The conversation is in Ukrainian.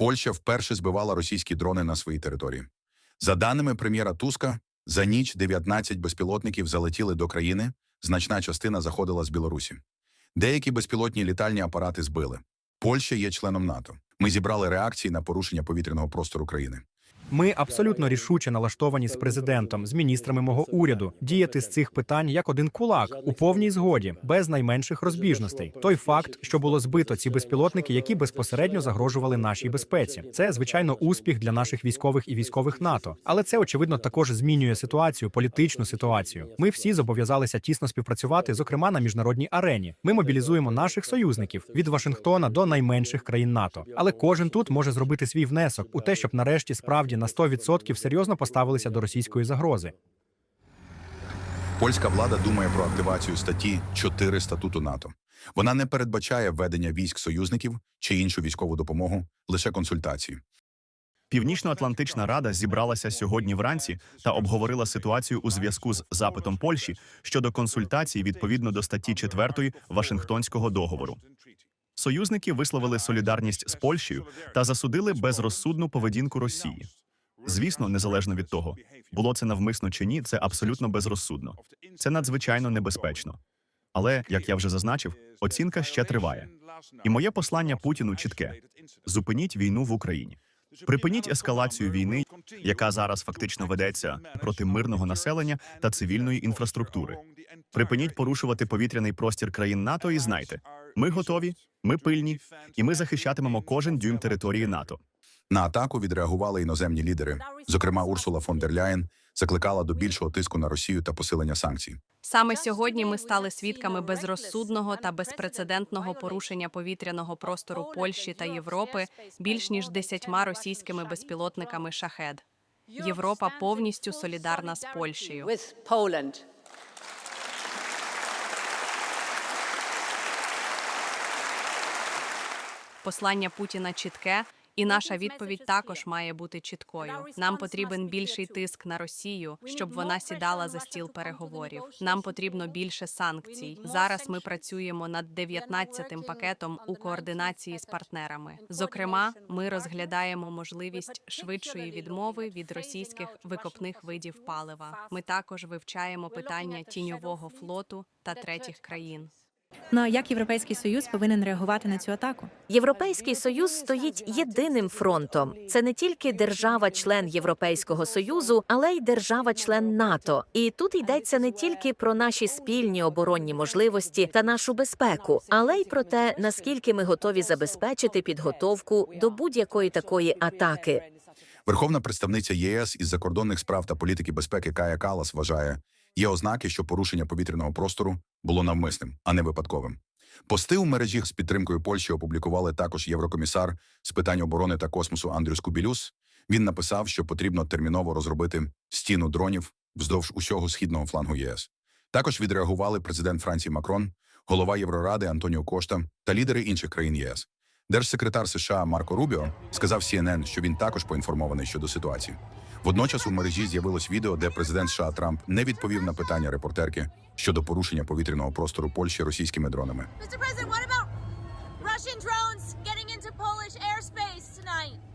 Польща вперше збивала російські дрони на своїй території. За даними прем'єра Туска, за ніч 19 безпілотників залетіли до країни, значна частина заходила з Білорусі. Деякі безпілотні літальні апарати збили. Польща є членом НАТО. Ми зібрали реакції на порушення повітряного простору країни. Ми абсолютно рішуче налаштовані з президентом, з міністрами мого уряду діяти з цих питань як один кулак у повній згоді, без найменших розбіжностей. Той факт, що було збито ці безпілотники, які безпосередньо загрожували нашій безпеці. Це звичайно успіх для наших військових і військових НАТО. Але це очевидно також змінює ситуацію, політичну ситуацію. Ми всі зобов'язалися тісно співпрацювати, зокрема на міжнародній арені. Ми мобілізуємо наших союзників від Вашингтона до найменших країн НАТО. Але кожен тут може зробити свій внесок у те, щоб нарешті справді на 100% серйозно поставилися до російської загрози. Польська влада думає про активацію статті 4 статуту НАТО. Вона не передбачає введення військ союзників чи іншу військову допомогу, лише консультації. Північно-Атлантична рада зібралася сьогодні вранці та обговорила ситуацію у зв'язку з запитом Польщі щодо консультацій відповідно до статті 4 Вашингтонського договору. Союзники висловили солідарність з Польщею та засудили безрозсудну поведінку Росії. Звісно, незалежно від того, було це навмисно чи ні, це абсолютно безрозсудно. Це надзвичайно небезпечно. Але, як я вже зазначив, оцінка ще триває. І моє послання Путіну чітке: зупиніть війну в Україні. Припиніть ескалацію війни, яка зараз фактично ведеться проти мирного населення та цивільної інфраструктури. Припиніть порушувати повітряний простір країн НАТО і знайте, ми готові, ми пильні, і ми захищатимемо кожен дюйм території НАТО. На атаку відреагували іноземні лідери. Зокрема, Урсула фон дер Ляєн закликала до більшого тиску на Росію та посилення санкцій. Саме сьогодні ми стали свідками безрозсудного та безпрецедентного порушення повітряного простору Польщі та Європи більш ніж десятьма російськими безпілотниками шахед. Європа повністю солідарна з Польщею. Послання Путіна чітке, і наша відповідь також має бути чіткою. Нам потрібен більший тиск на Росію, щоб вона сідала за стіл переговорів. Нам потрібно більше санкцій. Зараз ми працюємо над 19-тим пакетом у координації з партнерами. Зокрема, ми розглядаємо можливість швидшої відмови від російських викопних видів палива. Ми також вивчаємо питання тіньового флоту та третіх країн. Ну а як Європейський Союз повинен реагувати на цю атаку? Європейський союз стоїть єдиним фронтом. Це не тільки держава-член Європейського союзу, але й держава-член НАТО. І тут йдеться не тільки про наші спільні оборонні можливості та нашу безпеку, але й про те, наскільки ми готові забезпечити підготовку до будь-якої такої атаки. Верховна представниця ЄС із закордонних справ та політики безпеки Кая Калас вважає, є ознаки, що порушення повітряного простору було навмисним, а не випадковим. Пости у мережі з підтримкою Польщі опублікували також єврокомісар з питань оборони та космосу Андрюс Кубілюс. Він написав, що потрібно терміново розробити стіну дронів вздовж усього східного флангу ЄС. Також відреагували президент Франції Макрон, голова Євроради Антоніо Кошта та лідери інших країн ЄС. Держсекретар США Марко Рубіо сказав CNN, що він також поінформований щодо ситуації. Водночас у мережі з'явилось відео, де президент США Трамп не відповів на питання репортерки щодо порушення повітряного простору Польщі російськими дронами. Mr. President, what about Russian drones getting into Polish airspace tonight?